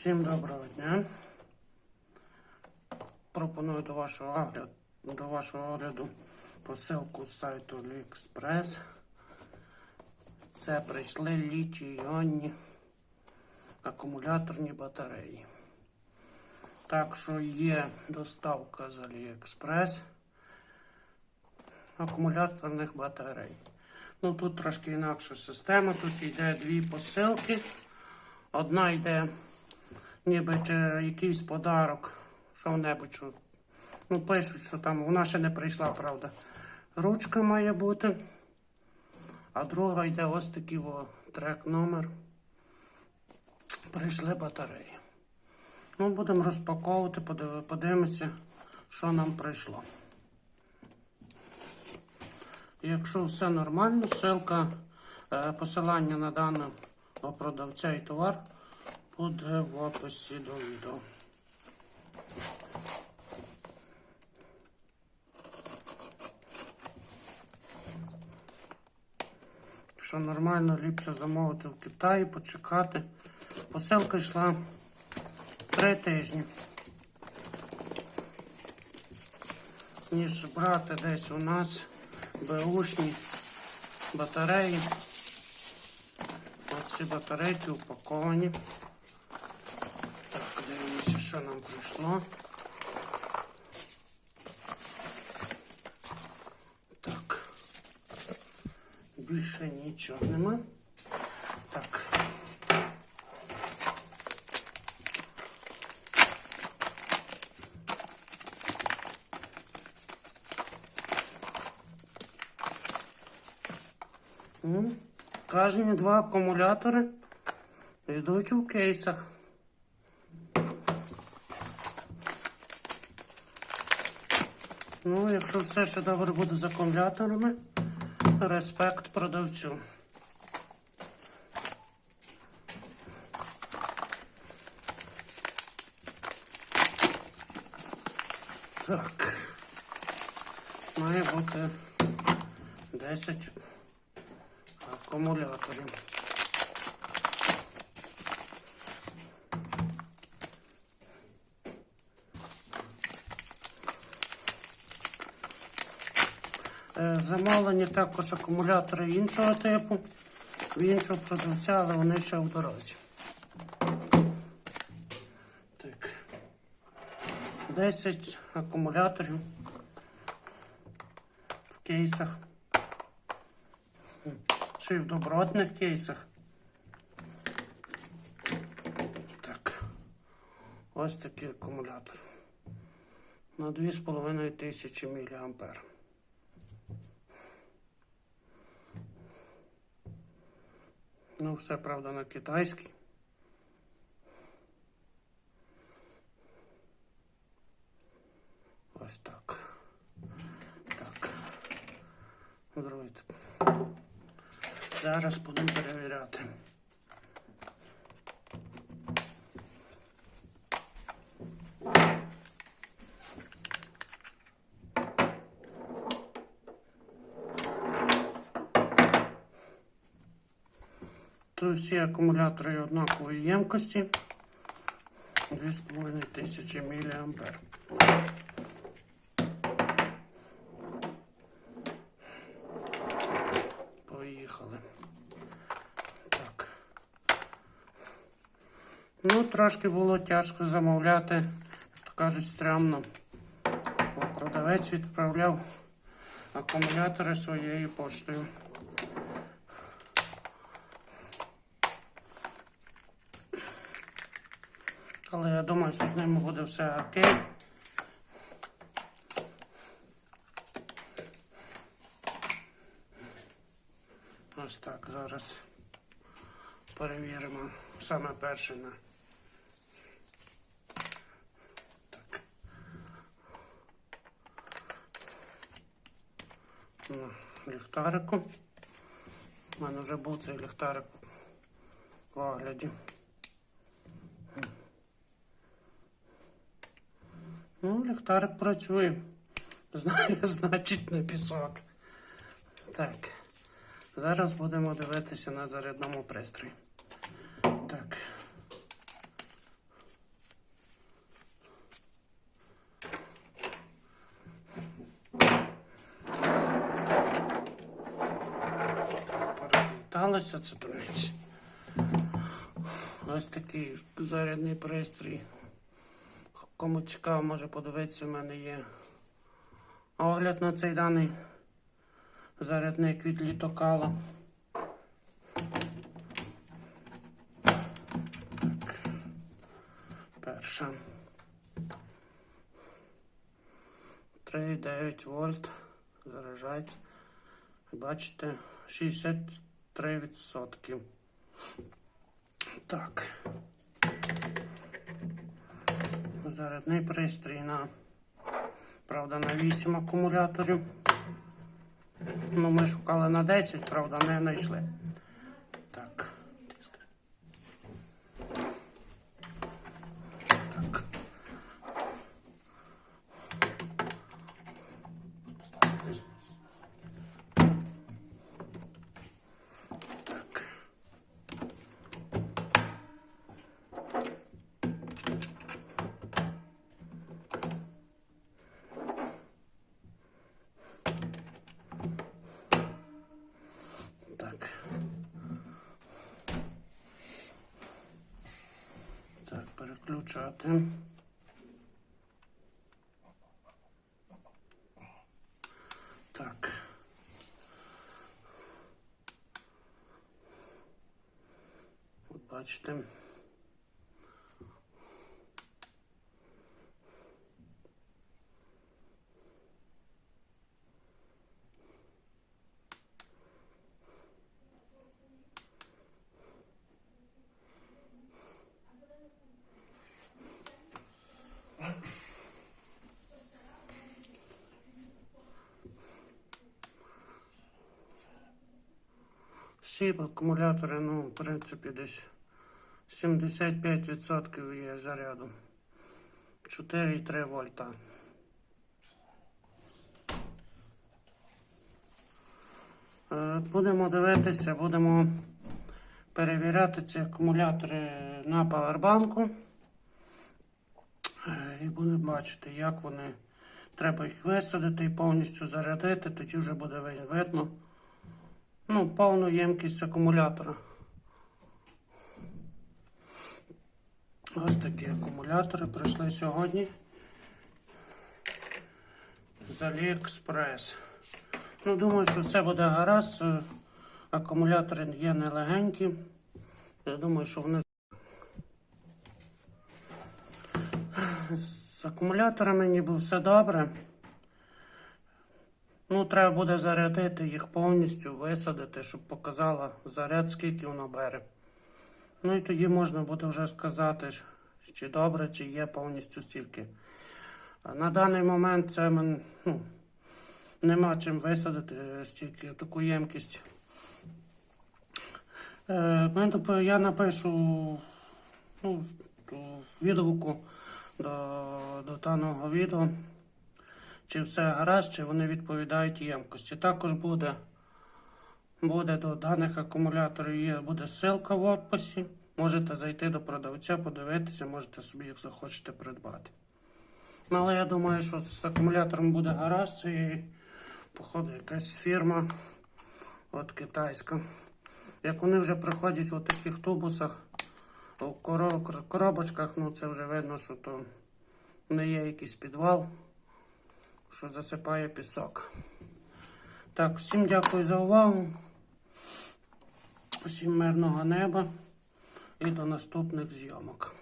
Всім доброго дня. Пропоную до вашого огляду, до вашого огляду посилку з сайту AliExpress. Це прийшли літій-іонні акумуляторні батареї. Так що є доставка з AliExpress акумуляторних батарей. Ну тут трошки інакша система. Тут йде дві посилки. Одна йде ніби якийсь подарок, що-небудь. Ну, пишуть, що там вона ще не прийшла, правда. Ручка має бути. А друга йде ось такий о, трек номер. Прийшли батареї. Ну, будемо розпаковувати, подив- подивимося, що нам прийшло. Якщо все нормально, ссылка, е, посилання на даного продавця і товар буде в описі до відео. Якщо нормально, ліпше замовити в Китаї, почекати. Посилка йшла три тижні. Ніж брати десь у нас беушні батареї. Ось ці батарейки упаковані. Дивимося, що нам прийшло. Так. Більше нічого нема. Так. М, Кожні два акумулятори йдуть у кейсах. Ну, якщо все ще добре буде з акумуляторами, респект продавцю. Так. Має бути 10 акумуляторів. Замовлені також акумулятори іншого типу, в іншого продавця, але вони ще в дорозі. Так. 10 акумуляторів в кейсах. Й в добротних кейсах. Так. Ось такий акумулятор. На 2,5 тисячі мА. Ну, все, правда, на китайський. Ось так. Так. Другий. Зараз будемо перевіряти. Тут всі акумулятори однакової ємкості. 2,5 тисячі мА. Поїхали. Так. Ну, трошки було тяжко замовляти, то кажуть, стрімно. Бо продавець відправляв акумулятори своєю поштою. Але я думаю, що з ними буде все окей. Ось так зараз перевіримо саме перше на так. На ліхтарику. У мене вже був цей ліхтарик в огляді. ліхтарик працює. Знає, значить, не пісок. Так. Зараз будемо дивитися на зарядному пристрої. Так. Порозліталося це дурниці. Ось такий зарядний пристрій. Кому цікаво, може подивитися, в мене є огляд на цей даний зарядник від літокала. Так. Перша. 3,9 вольт. Заражать. Бачите, 63%. Так. Зарядний пристрій на, правда, на 8 акумуляторів. Ну, ми шукали на 10, правда, не знайшли. Так. Переключати. Так. От бачите. Всі акумулятори, ну, в принципі, десь 75% є заряду. 4,3 вольта. Е, Будемо дивитися, будемо перевіряти ці акумулятори на павербанку. Е, І будемо бачити, як вони. Треба їх висадити і повністю зарядити, тоді вже буде видно. Ну, повну ємкість акумулятора. Ось такі акумулятори прийшли сьогодні з AliExpress. Ну, думаю, що все буде гаразд. Е, Акумулятори є нелегенькі. Я думаю, що вони з акумуляторами ніби все добре. Ну, треба буде зарядити їх повністю, висадити, щоб показала заряд, скільки воно бере. Ну і тоді можна буде вже сказати, чи добре, чи є повністю стільки. На даний момент це мен, ну, нема чим висадити е, стільки таку ємкість. Е, я напишу ну, відгуку до, до даного відео чи все гаразд, чи вони відповідають ємкості. Також буде, буде до даних акумуляторів є, буде ссылка в описі. Можете зайти до продавця, подивитися, можете собі їх захочете придбати. Ну, але я думаю, що з акумулятором буде гаразд. Це, походу, якась фірма от китайська. Як вони вже приходять в таких тубусах, у коробочках, ну це вже видно, що то не є якийсь підвал що засипає пісок. Так, всім дякую за увагу. Усім мирного неба і до наступних зйомок.